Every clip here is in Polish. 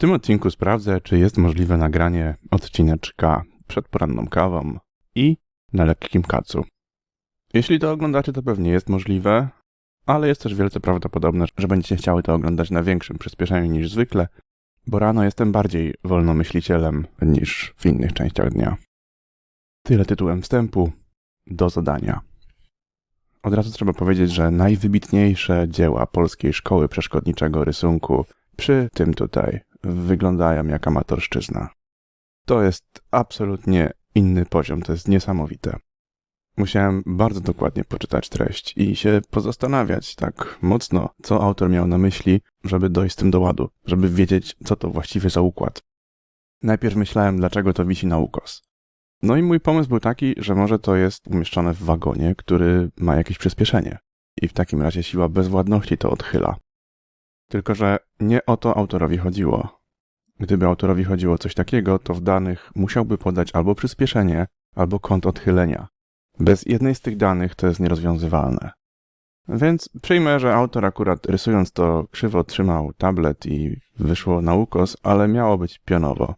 tym odcinku sprawdzę, czy jest możliwe nagranie odcineczka przed poranną kawą i na lekkim kacu. Jeśli to oglądacie, to pewnie jest możliwe, ale jest też wielce prawdopodobne, że będziecie chciały to oglądać na większym przyspieszeniu niż zwykle, bo rano jestem bardziej wolnomyślicielem niż w innych częściach dnia. Tyle tytułem wstępu do zadania. Od razu trzeba powiedzieć, że najwybitniejsze dzieła polskiej szkoły przeszkodniczego rysunku przy tym tutaj wyglądają jak amatorszczyzna. To jest absolutnie inny poziom, to jest niesamowite. Musiałem bardzo dokładnie poczytać treść i się pozastanawiać tak mocno, co autor miał na myśli, żeby dojść z tym do ładu, żeby wiedzieć, co to właściwie za układ. Najpierw myślałem, dlaczego to wisi na ukos. No i mój pomysł był taki, że może to jest umieszczone w wagonie, który ma jakieś przyspieszenie. I w takim razie siła bezwładności to odchyla. Tylko, że nie o to autorowi chodziło. Gdyby autorowi chodziło o coś takiego, to w danych musiałby podać albo przyspieszenie, albo kąt odchylenia. Bez jednej z tych danych to jest nierozwiązywalne. Więc przyjmę, że autor akurat rysując to krzywo trzymał tablet i wyszło na ukos, ale miało być pionowo.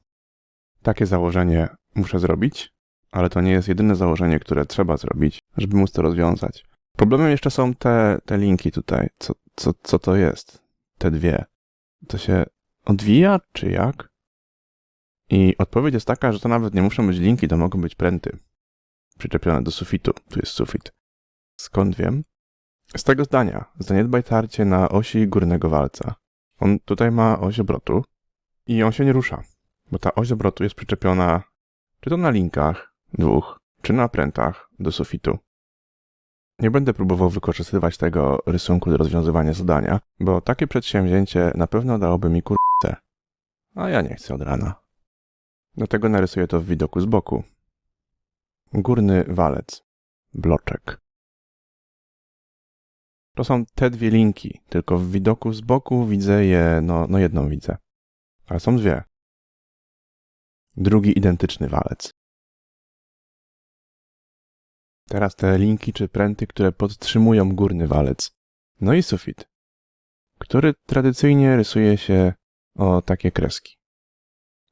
Takie założenie muszę zrobić, ale to nie jest jedyne założenie, które trzeba zrobić, żeby móc to rozwiązać. Problemem jeszcze są te, te linki tutaj. Co, co, co to jest? Te dwie. To się odwija, czy jak? I odpowiedź jest taka, że to nawet nie muszą być linki, to mogą być pręty przyczepione do sufitu. Tu jest sufit. Skąd wiem? Z tego zdania. Zaniedbaj tarcie na osi górnego walca. On tutaj ma oś obrotu i on się nie rusza, bo ta oś obrotu jest przyczepiona czy to na linkach dwóch, czy na prętach do sufitu. Nie będę próbował wykorzystywać tego rysunku do rozwiązywania zadania, bo takie przedsięwzięcie na pewno dałoby mi kurce. A ja nie chcę od rana. Dlatego narysuję to w widoku z boku. Górny walec. Bloczek. To są te dwie linki, tylko w widoku z boku widzę je, no, no jedną widzę. Ale są dwie. Drugi identyczny walec. Teraz te linki czy pręty, które podtrzymują górny walec. No i sufit, który tradycyjnie rysuje się o takie kreski.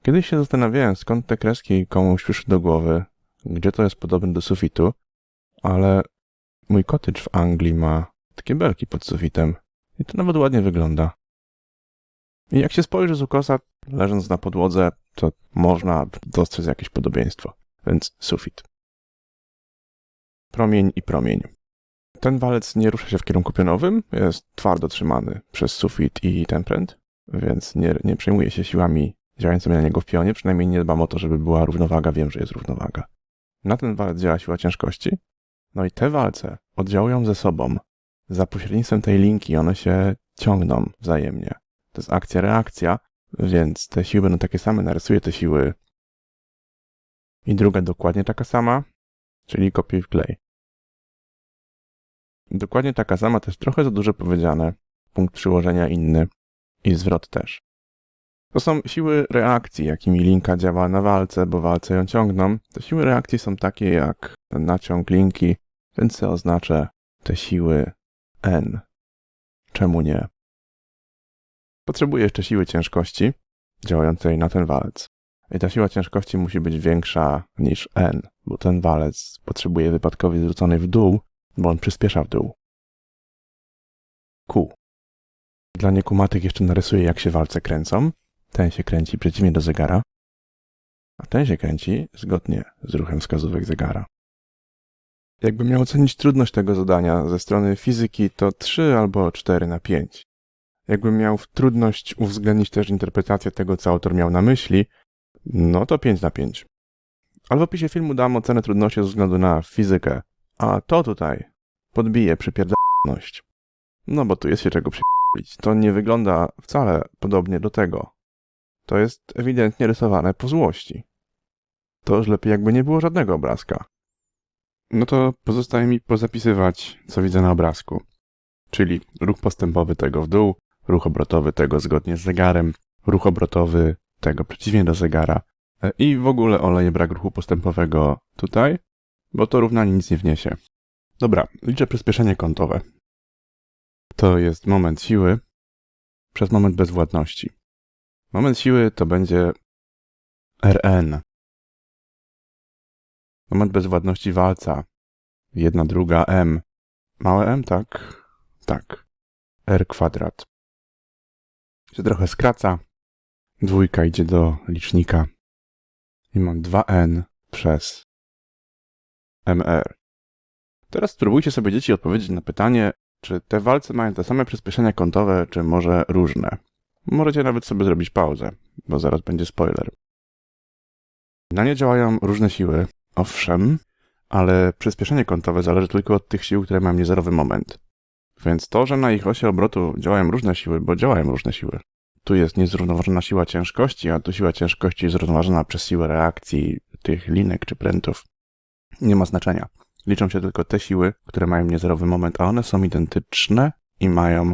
Kiedyś się zastanawiałem, skąd te kreski komuś przyszły do głowy, gdzie to jest podobne do sufitu, ale mój cottage w Anglii ma takie belki pod sufitem i to nawet ładnie wygląda. I jak się spojrzy z ukosa, leżąc na podłodze, to można dostrzec jakieś podobieństwo. Więc sufit. Promień i promień. Ten walec nie rusza się w kierunku pionowym, jest twardo trzymany przez sufit i ten pręt, więc nie, nie przejmuje się siłami działającymi na niego w pionie, przynajmniej nie dbam o to, żeby była równowaga, wiem, że jest równowaga. Na ten walec działa siła ciężkości, no i te walce oddziałują ze sobą. Za pośrednictwem tej linki one się ciągną wzajemnie. To jest akcja-reakcja, więc te siły będą takie same. Narysuję te siły. I druga dokładnie taka sama, czyli kopiuj w klej. Dokładnie taka sama, jest trochę za dużo powiedziane. Punkt przyłożenia inny i zwrot też. To są siły reakcji, jakimi linka działa na walce, bo walce ją ciągną. Te siły reakcji są takie jak naciąg linki, więc oznaczę te siły N. Czemu nie? Potrzebuję jeszcze siły ciężkości działającej na ten walec. I ta siła ciężkości musi być większa niż N, bo ten walec potrzebuje wypadkowi zwróconej w dół, bo on przyspiesza w dół. Q. Dla niekumatych jeszcze narysuję, jak się walce kręcą. Ten się kręci przeciwnie do zegara, a ten się kręci zgodnie z ruchem wskazówek zegara. Jakbym miał ocenić trudność tego zadania ze strony fizyki, to 3 albo 4 na 5. Jakbym miał trudność uwzględnić też interpretację tego, co autor miał na myśli, no to 5 na 5. Ale w opisie filmu dam ocenę trudności ze względu na fizykę, a to tutaj podbije przypierdolność. No bo tu jest się czego przypierdolić. To nie wygląda wcale podobnie do tego. To jest ewidentnie rysowane po złości. To już lepiej jakby nie było żadnego obrazka. No to pozostaje mi pozapisywać, co widzę na obrazku. Czyli ruch postępowy tego w dół, ruch obrotowy tego zgodnie z zegarem, ruch obrotowy tego przeciwnie do zegara e, i w ogóle oleję brak ruchu postępowego tutaj, bo to równanie nic nie wniesie. Dobra, liczę przyspieszenie kątowe. To jest moment siły przez moment bezwładności. Moment siły to będzie Rn. Moment bezwładności walca. Jedna druga m. Małe m, tak? Tak. R kwadrat. Się trochę skraca. Dwójka idzie do licznika. I mam 2n przez mr. Teraz spróbujcie sobie dzieci odpowiedzieć na pytanie, czy te walce mają te same przyspieszenia kątowe, czy może różne. Możecie nawet sobie zrobić pauzę, bo zaraz będzie spoiler. Na nie działają różne siły, owszem, ale przyspieszenie kątowe zależy tylko od tych sił, które mają niezerowy moment. Więc to, że na ich osi obrotu działają różne siły, bo działają różne siły. Tu jest niezrównoważona siła ciężkości, a tu siła ciężkości jest zrównoważona przez siłę reakcji tych linek czy prętów. Nie ma znaczenia. Liczą się tylko te siły, które mają niezerowy moment, a one są identyczne i mają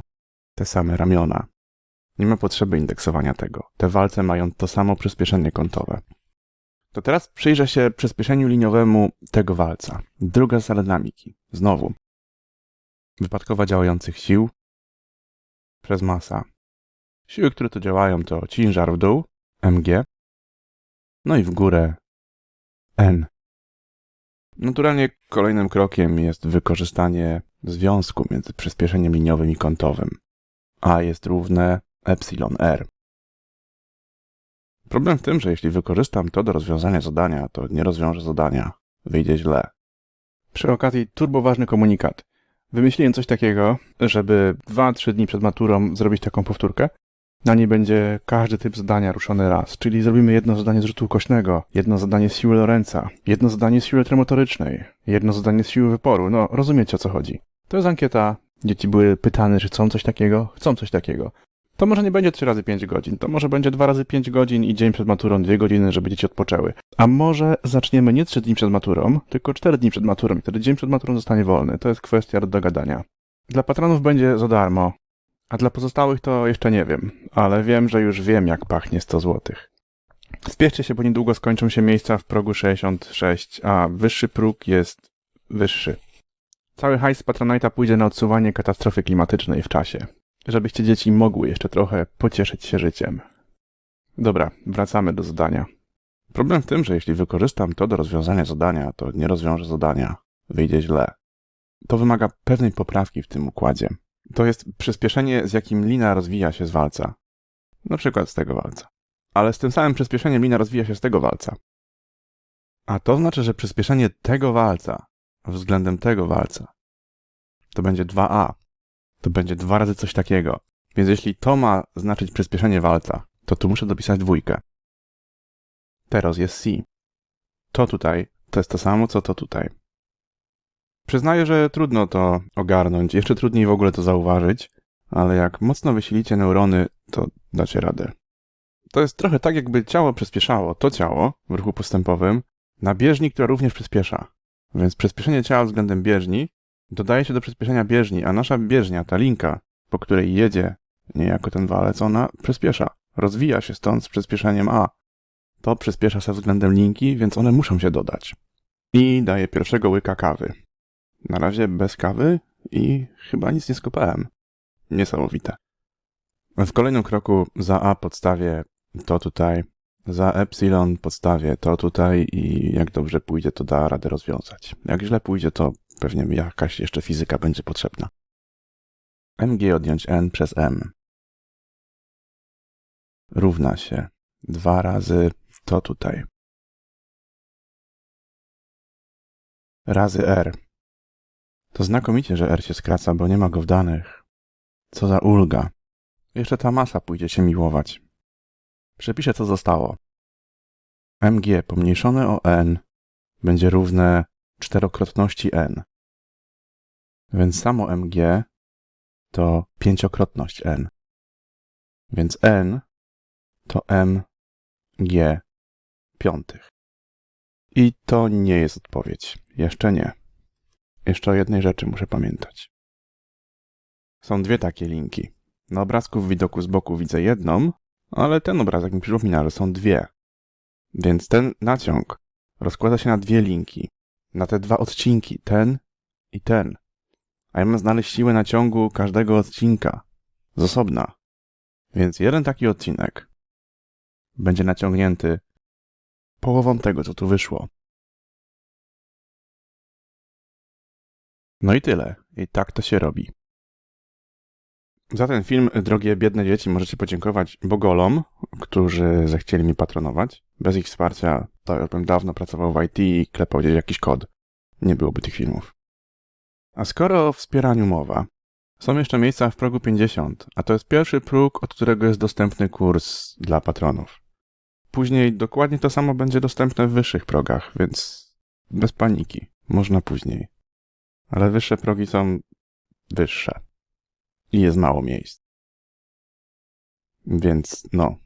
te same ramiona. Nie ma potrzeby indeksowania tego. Te walce mają to samo przyspieszenie kątowe. To teraz przyjrzę się przyspieszeniu liniowemu tego walca. Druga zasada dynamiki. Znowu. Wypadkowa działających sił przez masa. Siły, które tu działają to ciężar w dół, mg, no i w górę n. Naturalnie kolejnym krokiem jest wykorzystanie związku między przyspieszeniem liniowym i kątowym. A jest równe epsilon r. Problem w tym, że jeśli wykorzystam to do rozwiązania zadania, to nie rozwiążę zadania. Wyjdzie źle. Przy okazji turboważny komunikat. Wymyśliłem coś takiego, żeby 2-3 dni przed maturą zrobić taką powtórkę. Na niej będzie każdy typ zadania ruszony raz, czyli zrobimy jedno zadanie z rzutu kośnego, jedno zadanie z siły Lorenza, jedno zadanie z siły tremotorycznej, jedno zadanie z siły wyporu. No, rozumiecie o co chodzi. To jest ankieta. Dzieci były pytane, czy chcą coś takiego? Chcą coś takiego. To może nie będzie 3 razy 5 godzin, to może będzie 2 razy 5 godzin i dzień przed maturą 2 godziny, żeby dzieci odpoczęły. A może zaczniemy nie 3 dni przed maturą, tylko 4 dni przed maturą i wtedy dzień przed maturą zostanie wolny. To jest kwestia do dogadania. Dla patronów będzie za darmo, a dla pozostałych to jeszcze nie wiem, ale wiem, że już wiem jak pachnie 100 złotych. Spieszcie się, bo niedługo skończą się miejsca w progu 66, a wyższy próg jest wyższy. Cały hajs Patronite'a pójdzie na odsuwanie katastrofy klimatycznej w czasie żebyście dzieci mogły jeszcze trochę pocieszyć się życiem. Dobra, wracamy do zadania. Problem w tym, że jeśli wykorzystam to do rozwiązania zadania, to nie rozwiążę zadania. Wyjdzie źle. To wymaga pewnej poprawki w tym układzie. To jest przyspieszenie, z jakim lina rozwija się z walca. Na przykład z tego walca. Ale z tym samym przyspieszeniem lina rozwija się z tego walca. A to znaczy, że przyspieszenie tego walca względem tego walca to będzie 2a, to będzie dwa razy coś takiego. Więc jeśli to ma znaczyć przyspieszenie walca, to tu muszę dopisać dwójkę. Teraz jest C. To tutaj to jest to samo, co to tutaj. Przyznaję, że trudno to ogarnąć, jeszcze trudniej w ogóle to zauważyć, ale jak mocno wysilicie neurony, to dacie radę. To jest trochę tak, jakby ciało przyspieszało, to ciało w ruchu postępowym, na bieżni, która również przyspiesza. Więc przyspieszenie ciała względem bieżni dodaje się do przyspieszenia bieżni, a nasza bieżnia, ta linka, po której jedzie niejako ten walec, ona przyspiesza. Rozwija się stąd z przyspieszeniem A. To przyspiesza ze względem linki, więc one muszą się dodać. I daje pierwszego łyka kawy. Na razie bez kawy i chyba nic nie skopałem. Niesamowite. W kolejnym kroku za A podstawię to tutaj, za epsilon podstawię to tutaj i jak dobrze pójdzie, to da radę rozwiązać. Jak źle pójdzie, to pewnie jakaś jeszcze fizyka będzie potrzebna. mg odjąć n przez m równa się 2 razy to tutaj razy r. To znakomicie, że r się skraca, bo nie ma go w danych. Co za ulga. Jeszcze ta masa pójdzie się miłować. Przepiszę, co zostało. mg pomniejszone o n będzie równe czterokrotności n. Więc samo mg to pięciokrotność n. Więc n to mg piątych. I to nie jest odpowiedź. Jeszcze nie. Jeszcze o jednej rzeczy muszę pamiętać. Są dwie takie linki. Na obrazku w widoku z boku widzę jedną, ale ten obrazek mi przypomina, że są dwie. Więc ten naciąg rozkłada się na dwie linki. Na te dwa odcinki, ten i ten. A ja mam znaleźć siłę naciągu każdego odcinka z osobna. Więc jeden taki odcinek będzie naciągnięty połową tego, co tu wyszło. No i tyle. I tak to się robi. Za ten film, drogie biedne dzieci, możecie podziękować Bogolom, którzy zechcieli mi patronować. Bez ich wsparcia to ja bym dawno pracował w IT i klepał gdzieś jakiś kod. Nie byłoby tych filmów. A skoro o wspieraniu mowa, są jeszcze miejsca w progu 50, a to jest pierwszy próg, od którego jest dostępny kurs dla patronów. Później dokładnie to samo będzie dostępne w wyższych progach, więc bez paniki. Można później. Ale wyższe progi są wyższe. I jest mało miejsc. Więc no,